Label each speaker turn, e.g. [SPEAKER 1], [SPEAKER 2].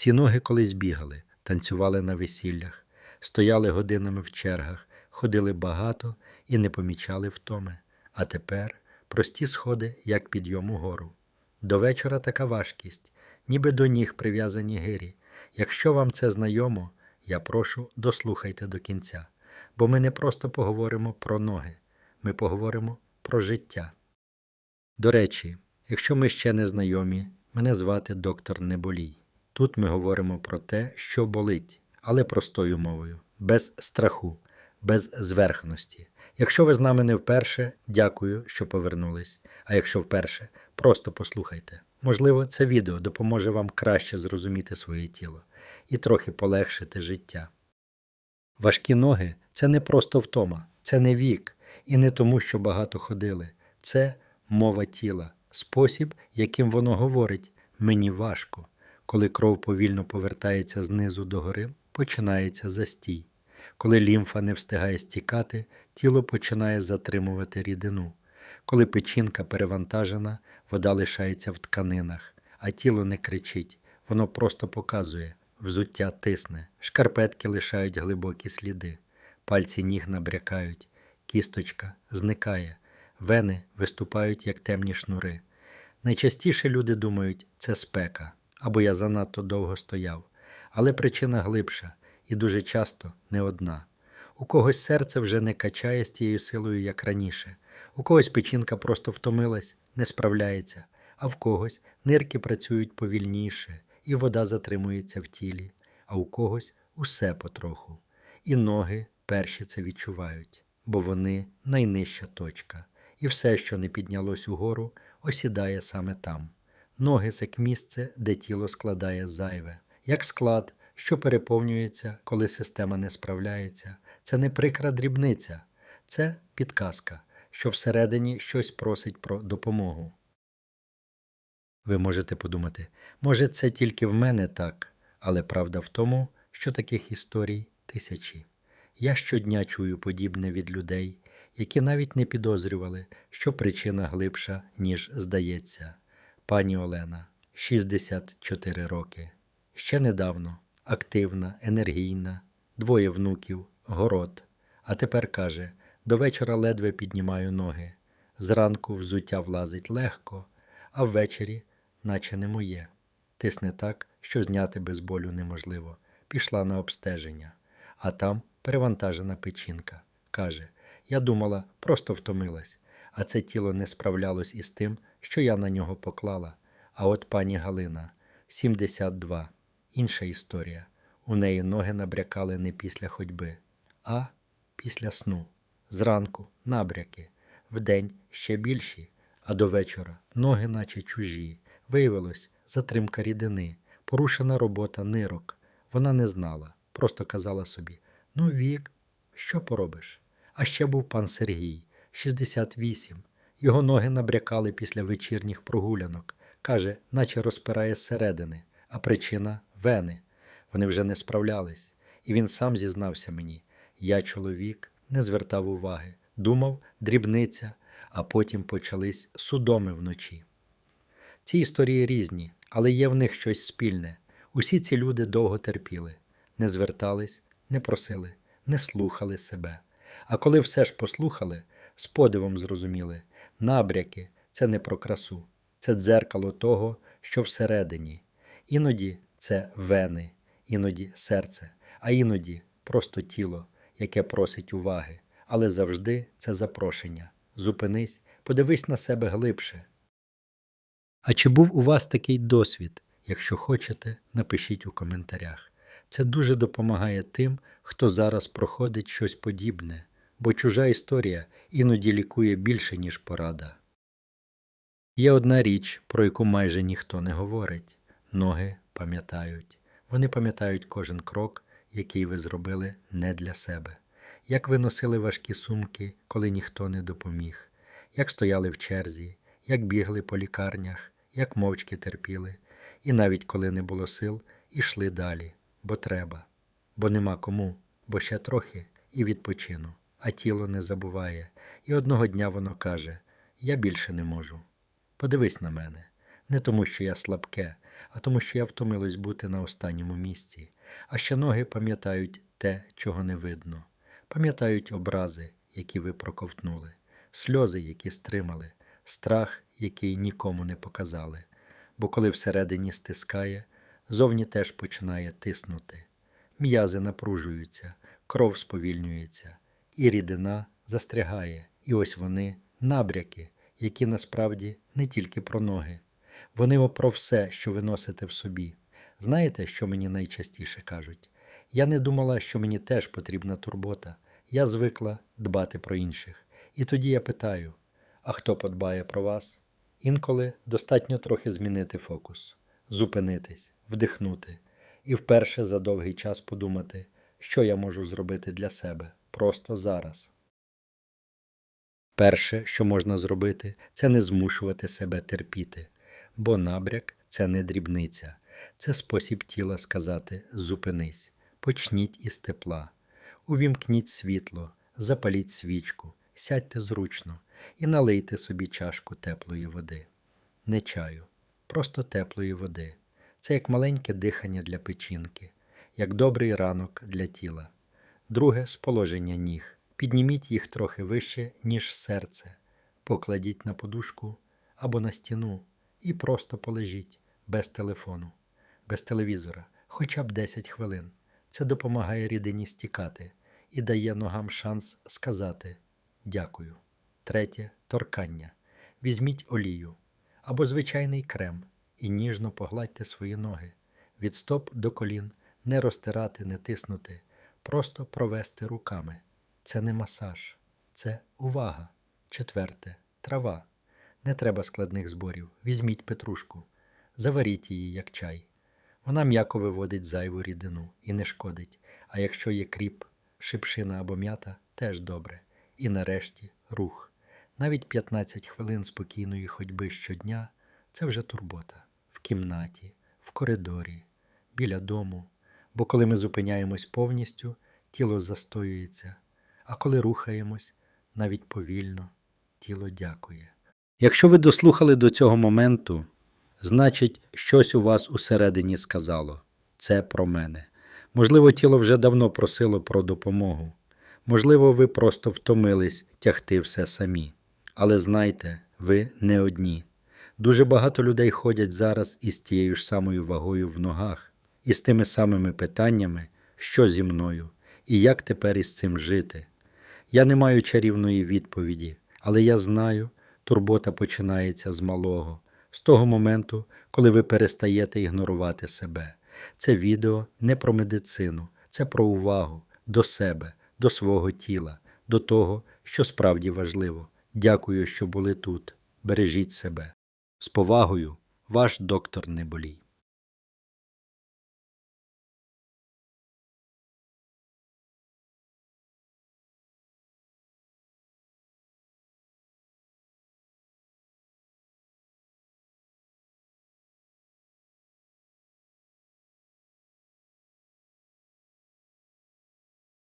[SPEAKER 1] Ці ноги колись бігали, танцювали на весіллях, стояли годинами в чергах, ходили багато і не помічали втоми. А тепер прості сходи, як підйом угору. До вечора така важкість, ніби до ніг прив'язані гирі. Якщо вам це знайомо, я прошу, дослухайте до кінця, бо ми не просто поговоримо про ноги, ми поговоримо про життя. До речі, якщо ми ще не знайомі, мене звати доктор Неболій. Тут ми говоримо про те, що болить, але простою мовою, без страху, без зверхності. Якщо ви з нами не вперше, дякую, що повернулись. А якщо вперше, просто послухайте. Можливо, це відео допоможе вам краще зрозуміти своє тіло і трохи полегшити життя. Важкі ноги це не просто втома, це не вік, і не тому, що багато ходили. Це мова тіла, спосіб, яким воно говорить мені важко. Коли кров повільно повертається знизу до гори, починається застій. Коли лімфа не встигає стікати, тіло починає затримувати рідину. Коли печінка перевантажена, вода лишається в тканинах, а тіло не кричить, воно просто показує взуття тисне, шкарпетки лишають глибокі сліди, пальці ніг набрякають, кісточка зникає, вени виступають як темні шнури. Найчастіше люди думають, це спека або я занадто довго стояв, але причина глибша і дуже часто не одна. У когось серце вже не качає з тією силою, як раніше, у когось печінка просто втомилась, не справляється, а в когось нирки працюють повільніше, і вода затримується в тілі, а у когось усе потроху. І ноги перші це відчувають, бо вони найнижча точка, і все, що не піднялось угору, осідає саме там. Ноги це місце, де тіло складає зайве, як склад, що переповнюється, коли система не справляється. Це не прикра дрібниця, це підказка, що всередині щось просить про допомогу. Ви можете подумати, може, це тільки в мене так, але правда в тому, що таких історій тисячі. Я щодня чую подібне від людей, які навіть не підозрювали, що причина глибша, ніж здається. Пані Олена, 64 роки. Ще недавно активна, енергійна, двоє внуків, город. А тепер каже: до вечора ледве піднімаю ноги. Зранку взуття влазить легко, а ввечері, наче не моє. Тисне так, що зняти без болю неможливо. Пішла на обстеження, а там перевантажена печінка. Каже: Я думала, просто втомилась, а це тіло не справлялось із тим, що я на нього поклала. А от пані Галина 72. Інша історія. У неї ноги набрякали не після ходьби, а після сну. Зранку набряки, вдень ще більші, а до вечора ноги, наче чужі. Виявилось, затримка рідини, порушена робота нирок. Вона не знала, просто казала собі: ну, вік, що поробиш? А ще був пан Сергій, 68. Його ноги набрякали після вечірніх прогулянок. Каже, наче розпирає зсередини, а причина вени. Вони вже не справлялись. І він сам зізнався мені. Я, чоловік, не звертав уваги, думав, дрібниця, а потім почались судоми вночі. Ці історії різні, але є в них щось спільне. Усі ці люди довго терпіли, не звертались, не просили, не слухали себе. А коли все ж послухали, з подивом зрозуміли, набряки це не про красу, це дзеркало того, що всередині. Іноді це вени, іноді серце, а іноді просто тіло, яке просить уваги, але завжди це запрошення. Зупинись, подивись на себе глибше. А чи був у вас такий досвід? Якщо хочете, напишіть у коментарях. Це дуже допомагає тим, хто зараз проходить щось подібне, бо чужа історія іноді лікує більше, ніж порада. Є одна річ, про яку майже ніхто не говорить. Ноги пам'ятають. Вони пам'ятають кожен крок, який ви зробили не для себе, як ви носили важкі сумки, коли ніхто не допоміг, як стояли в черзі, як бігли по лікарнях, як мовчки терпіли, і навіть коли не було сил, ішли далі, бо треба, бо нема кому, бо ще трохи і відпочину, а тіло не забуває, і одного дня воно каже: Я більше не можу. Подивись на мене, не тому, що я слабке, а тому, що я втомилась бути на останньому місці, а ще ноги пам'ятають те, чого не видно, пам'ятають образи, які ви проковтнули, сльози, які стримали, страх, який нікому не показали. Бо коли всередині стискає, зовні теж починає тиснути. М'язи напружуються, кров сповільнюється, і рідина застрягає. І ось вони набряки, які насправді не тільки про ноги. Вони про все, що ви носите в собі. Знаєте, що мені найчастіше кажуть? Я не думала, що мені теж потрібна турбота. Я звикла дбати про інших. І тоді я питаю: а хто подбає про вас? Інколи достатньо трохи змінити фокус, зупинитись, вдихнути і вперше за довгий час подумати, що я можу зробити для себе просто зараз. Перше, що можна зробити, це не змушувати себе терпіти, бо набряк це не дрібниця, це спосіб тіла сказати зупинись, почніть із тепла, увімкніть світло, запаліть свічку, сядьте зручно і налийте собі чашку теплої води. Не чаю, просто теплої води. Це як маленьке дихання для печінки, як добрий ранок для тіла. Друге з положення ніг. Підніміть їх трохи вище, ніж серце, покладіть на подушку або на стіну і просто полежіть без телефону, без телевізора, хоча б 10 хвилин. Це допомагає рідині стікати і дає ногам шанс сказати дякую. Третє торкання. Візьміть олію або звичайний крем і ніжно погладьте свої ноги. Від стоп до колін не розтирати, не тиснути, просто провести руками. Це не масаж, це увага. Четверте трава. Не треба складних зборів. Візьміть петрушку, заваріть її, як чай. Вона м'яко виводить зайву рідину і не шкодить. А якщо є кріп, шипшина або м'ята, теж добре. І нарешті рух. Навіть 15 хвилин спокійної ходьби щодня це вже турбота в кімнаті, в коридорі, біля дому. Бо коли ми зупиняємось повністю, тіло застоюється, а коли рухаємось, навіть повільно, тіло дякує. Якщо ви дослухали до цього моменту, значить, щось у вас усередині сказало це про мене. Можливо, тіло вже давно просило про допомогу. Можливо, ви просто втомились тягти все самі. Але знайте, ви не одні. Дуже багато людей ходять зараз із тією ж самою вагою в ногах, і з тими самими питаннями, що зі мною, і як тепер із цим жити. Я не маю чарівної відповіді, але я знаю, турбота починається з малого, з того моменту, коли ви перестаєте ігнорувати себе. Це відео не про медицину, це про увагу до себе, до свого тіла, до того, що справді важливо. Дякую, що були тут. Бережіть себе. З повагою, ваш доктор Неболій.